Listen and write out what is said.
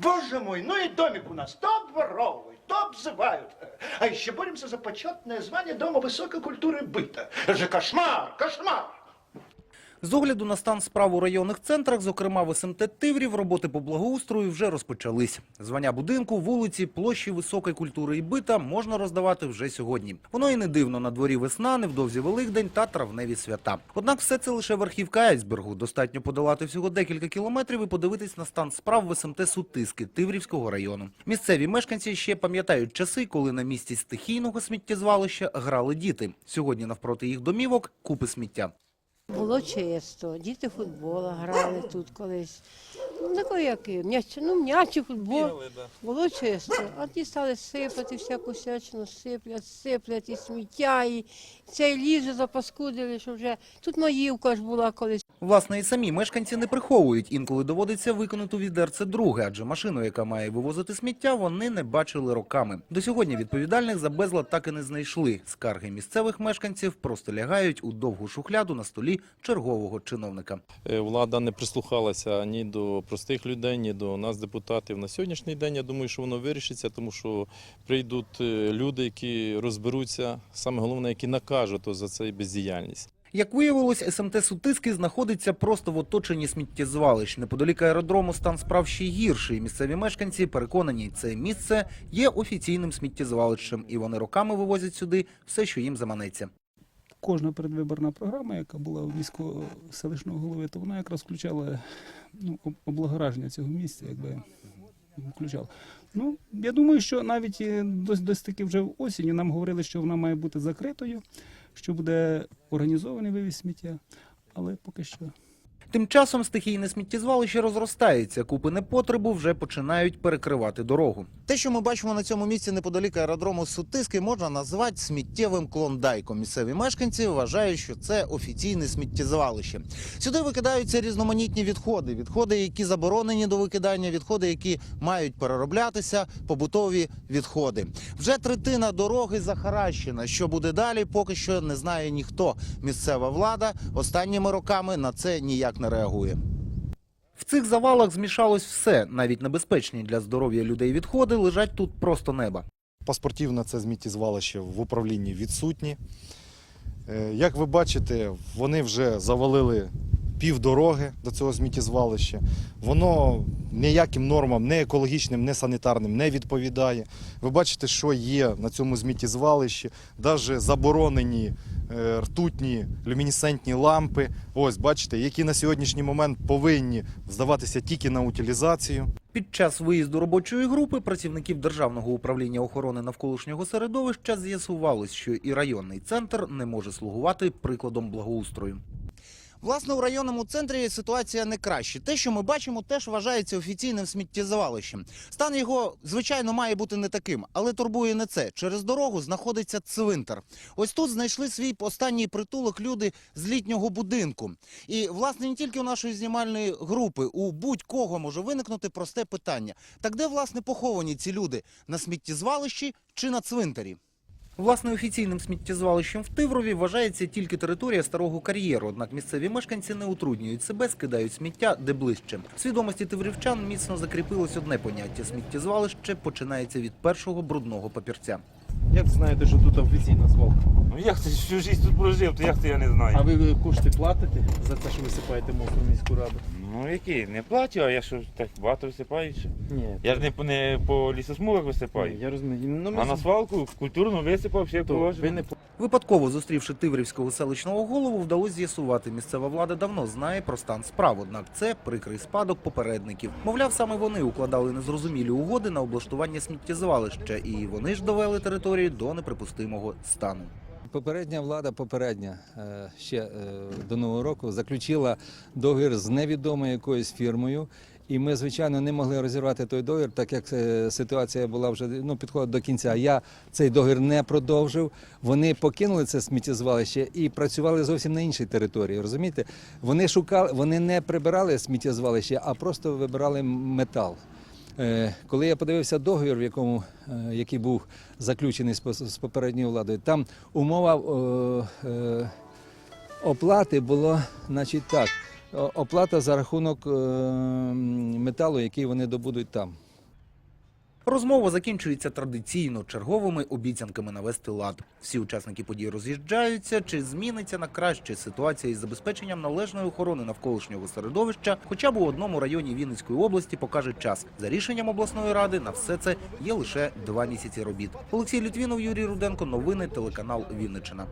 Боже мой, ну и домик у нас то обворовывают, то обзывают. А еще боремся за почетное звание Дома высокой культуры быта. Это же кошмар, кошмар. З огляду на стан справ у районних центрах, зокрема в СМТ Тиврів, роботи по благоустрою вже розпочались. Звання будинку, вулиці, площі високої культури і бита можна роздавати вже сьогодні. Воно і не дивно на дворі весна, невдовзі Великдень та травневі свята. Однак все це лише верхівка айсбергу. Достатньо подолати всього декілька кілометрів і подивитись на стан справ в СМТ Сутиски Тиврівського району. Місцеві мешканці ще пам'ятають часи, коли на місці стихійного сміттєзвалища грали діти. Сьогодні навпроти їх домівок купи сміття. Було чисто, діти футбола грали тут колись. Ну, такий який, м'яч, ну, м'яч і футбол. Було чисто. А ті стали сипати, всяку всячину сиплять, сиплять і сміття, і цей ліжу запаскудили, що вже тут маївка ж була колись. Власне, і самі мешканці не приховують. Інколи доводиться виконати відерце друге, адже машину, яка має вивозити сміття, вони не бачили роками. До сьогодні відповідальних за безлад так і не знайшли. Скарги місцевих мешканців просто лягають у довгу шухляду на столі чергового чиновника. Е, Влада не прислухалася ні до простих людей, ні до нас, депутатів. На сьогоднішній день я думаю, що воно вирішиться, тому що прийдуть е, люди, які розберуться, саме головне, які накажуть за цей бездіяльність. Як виявилось, СМТ Сутиски знаходиться просто в оточенні сміттєзвалищ. Неподалік аеродрому стан справ ще гірший. Місцеві мешканці переконані, це місце є офіційним сміттєзвалищем, і вони роками вивозять сюди все, що їм заманеться. Кожна передвиборна програма, яка була у міського селищного голови, то вона якраз включала ну, облагораження цього місця, якби включала. Ну, я думаю, що навіть дось дос, досить таки вже в осінню нам говорили, що вона має бути закритою, що буде організований вивіз сміття, але поки що. Тим часом стихійне сміттєзвалище розростається. Купи непотребу вже починають перекривати дорогу. Те, що ми бачимо на цьому місці неподалік аеродрому Сутиски, можна назвати сміттєвим клондайком. Місцеві мешканці вважають, що це офіційне сміттєзвалище. Сюди викидаються різноманітні відходи, відходи, які заборонені до викидання, відходи, які мають перероблятися, побутові відходи. Вже третина дороги захаращена. Що буде далі, поки що не знає ніхто. Місцева влада останніми роками на це ніяк не реагує. В цих завалах змішалось все, навіть небезпечні для здоров'я людей відходи лежать тут просто неба. Паспортів на це зміттєзвалище в управлінні відсутні. Е, Як ви бачите, вони вже завалили півдороги до цього сміттєзвалища. Воно ніяким нормам, не екологічним, не санітарним не відповідає. Ви бачите, що є на цьому сміттєзвалищі, навіть заборонені ртутні люмінесцентні лампи. Ось бачите, які на сьогоднішній момент повинні здаватися тільки на утилізацію. Під час виїзду робочої групи працівників Державного управління охорони навколишнього середовища з'ясувалось, що і районний центр не може слугувати прикладом благоустрою. Власне, у районному центрі ситуація не краще. Те, що ми бачимо, теж вважається офіційним сміттєзвалищем. Стан його, звичайно, має бути не таким, але турбує не це. Через дорогу знаходиться цвинтар. Ось тут знайшли свій останній притулок люди з літнього будинку. І, власне, не тільки у нашої знімальної групи, у будь-кого може виникнути просте питання. Так де, власне, поховані ці люди? На сміттєзвалищі чи на цвинтарі? Власне, офіційним сміттєзвалищем в Тиврові вважається тільки територія старого кар'єру. Однак місцеві мешканці не утруднюють себе, скидають сміття де ближче. В свідомості тиврівчан міцно закріпилось одне поняття: сміттєзвалище починається від першого брудного папірця. Як знаєте, що тут офіційна свалка? Ну як ти всю життя тут прожив, то як це я не знаю. А ви кошти платите за те, що висипаєте мокру міську раду? Ну які? Не платю, а я що так багато висипаю. ще? Ні. Я ж не, по- не по лісосмугах висипаю. Я розумію. Ну, ми А на свалку культурно висипав, все то, положено. ви не Випадково зустрівши Тиврівського селищного голову, вдалося з'ясувати, місцева влада давно знає про стан справ. Однак це прикрий спадок попередників. Мовляв, саме вони укладали незрозумілі угоди на облаштування сміттєзвалища, і вони ж довели територію до неприпустимого стану. Попередня влада, попередня е, ще е, до нового року заключила договір з невідомою якоюсь фірмою. І ми, звичайно, не могли розірвати той договір, так як е, ситуація була вже ну, підходить до кінця. Я цей договір не продовжив. Вони покинули це сміттєзвалище і працювали зовсім на іншій території. Розумієте? Вони шукали, вони не прибирали сміттєзвалище, а просто вибирали метал. Е, Коли я подивився договір, в якому е, який був заключений з попередньою владою, там умова е, оплати була, значить, так. Оплата за рахунок металу, який вони добудуть там. Розмова закінчується традиційно черговими обіцянками навести лад. Всі учасники подій роз'їжджаються. Чи зміниться на краще ситуація із забезпеченням належної охорони навколишнього середовища? Хоча б у одному районі Вінницької області покаже час. За рішенням обласної ради на все це є лише два місяці робіт. Олексій Літвінов, Юрій Руденко. Новини телеканал Вінниччина.